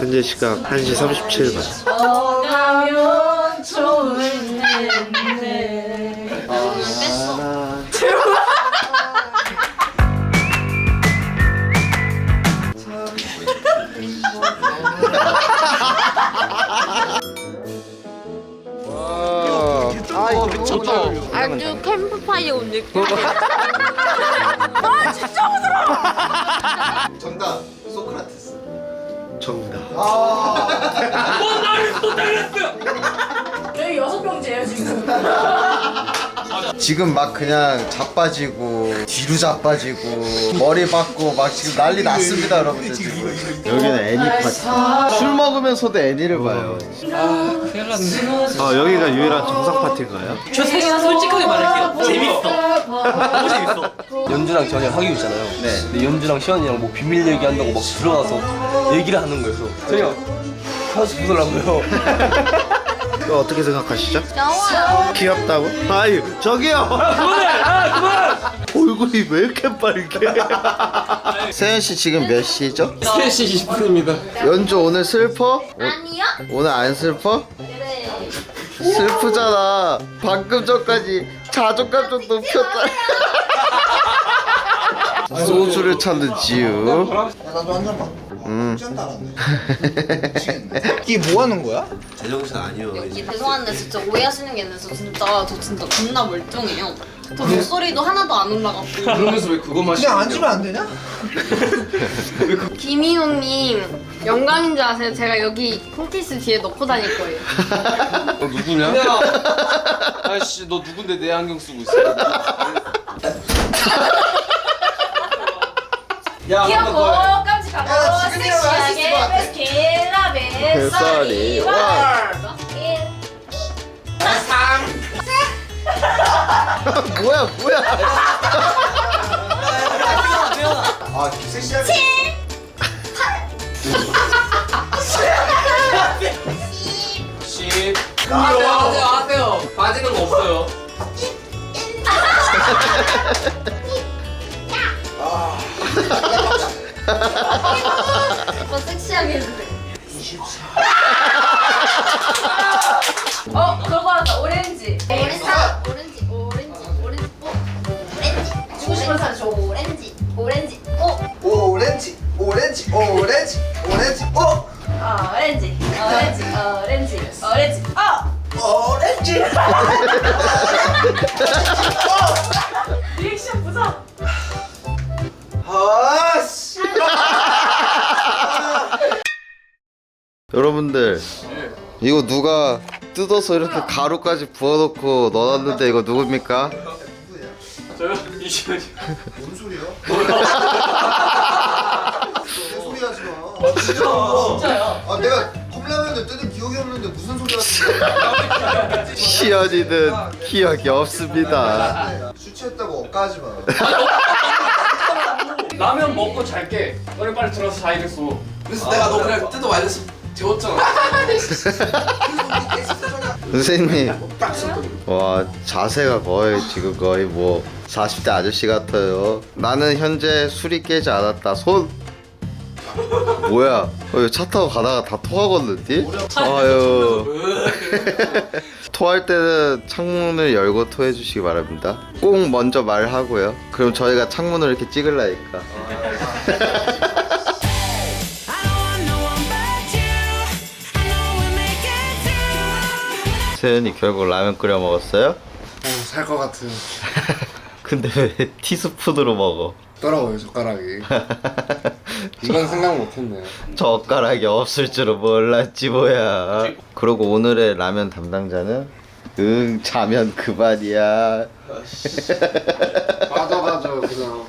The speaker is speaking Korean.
현재 시각 1시 37분. 가면 아, 미쳤다. 아주 캠프파이어 온 느낌 정답 지금 지금 막 그냥 자빠지고 뒤로 자빠지고 머리 박고 막 지금 난리 났습니다 여러분들 지금 여기는 애니 파티 술 먹으면서도 애니를 봐요 아, 여기가 유일한 정상 파티인가요? 저 사실 솔직하게 말할게요. 재밌어. 너무 재밌어. 연주랑 저녁 하기로 했잖아요. 네. 근데 연주랑 시원이랑 뭐 비밀 얘기한다고 막 들어가서 얘기를 하는 거였어. 저녁 하우스 보더라고요. 이거 어떻게 생각하시죠? 귀엽다고? 아유, 저기요! 그만해! 아 그만! 얼굴이 왜 이렇게 빨개? 세연씨 지금 몇 시죠? 3시 20분입니다. 연주 오늘 슬퍼? 아니야? 오늘 안 슬퍼? 그래 슬프잖아 방금 전까지 자존감 좀 높였다 소주를 찾는 지우 나도 한 잔만. 음. 이게 뭐 하는 거야? 제정신 아니요. 여기 죄송한데 진짜 오해하시는 게 있는데 저 진짜 저 진짜 겁나 멀쩡해요 저 목소리도 하나도 안 올라갔고 그러면서 왜 그거 마시 그냥 앉으면 안 되냐? 김희호님 영광인 줄 아세요? 제가 여기 콘티스 뒤에 넣고 다닐 거예요 너 누구냐? 아씨 너 누군데 내 안경 쓰고 있어? 야, 귀엽고 한번 깜찍하고 야, 지금 일어나 할수. 섹시하게 베스킬라 뱃살이 베스살이 뭐야 뭐야 아, 섹시하게. 더. 씨. 하세요, 하세요, 하세요. 빠지는 거 없어요. 시하게 해주세요 어 그거 왔다 오렌지 오렌지 오렌지 오렌지 오렌지 어 오렌지 주고 싶은 사람 줘 오렌지 오렌지 어 오렌지, 오렌지, 오렌지, 오렌지, 오! 아, 오렌지 오렌지 오렌지 오렌지 어 오렌지! 리액션 보자 여러분들 이거 누가 뜯어서 이렇게 가루까지 부어놓고 넣어놨는데 이거 누굽니까? 저요? 이시연이. 뭔 소리야? 내 소리 하지 마. 진짜요? 아, 내가 컵라면을 뜯은 기억이 없는데 무슨 소리 거야? 시연이는 기억이 없습니다 술 취했다고 억까하지 마. 라면 먹고 잘게. 너네 빨리 들어서 자야겠어. 그래서 내가 너 그냥 뜯어 말렸어 재웠잖아. 선생님. 와 자세가 거의 지금 거의 뭐 40대 아저씨 같아요. 나는 현재 술이 깨지 않았다. 손. 뭐야? 어, 차 타고 가다가 다 토하겠는데? 아유. 토할 때는 창문을 열고 토해 주시기 바랍니다. 꼭 먼저 말하고요. 그럼 저희가 창문을 이렇게 찍을라니까 세연이 결국 라면 끓여 먹었어요? 살것 같은 근데 왜 티스푼으로 먹어? 더라고요 젓가락이. 이건 생각 못했네 젓가락이 없을 줄은 몰랐지 뭐야. 그리고 오늘의 라면 담당자는? 응 자면 그만이야. 빠져가지고 그냥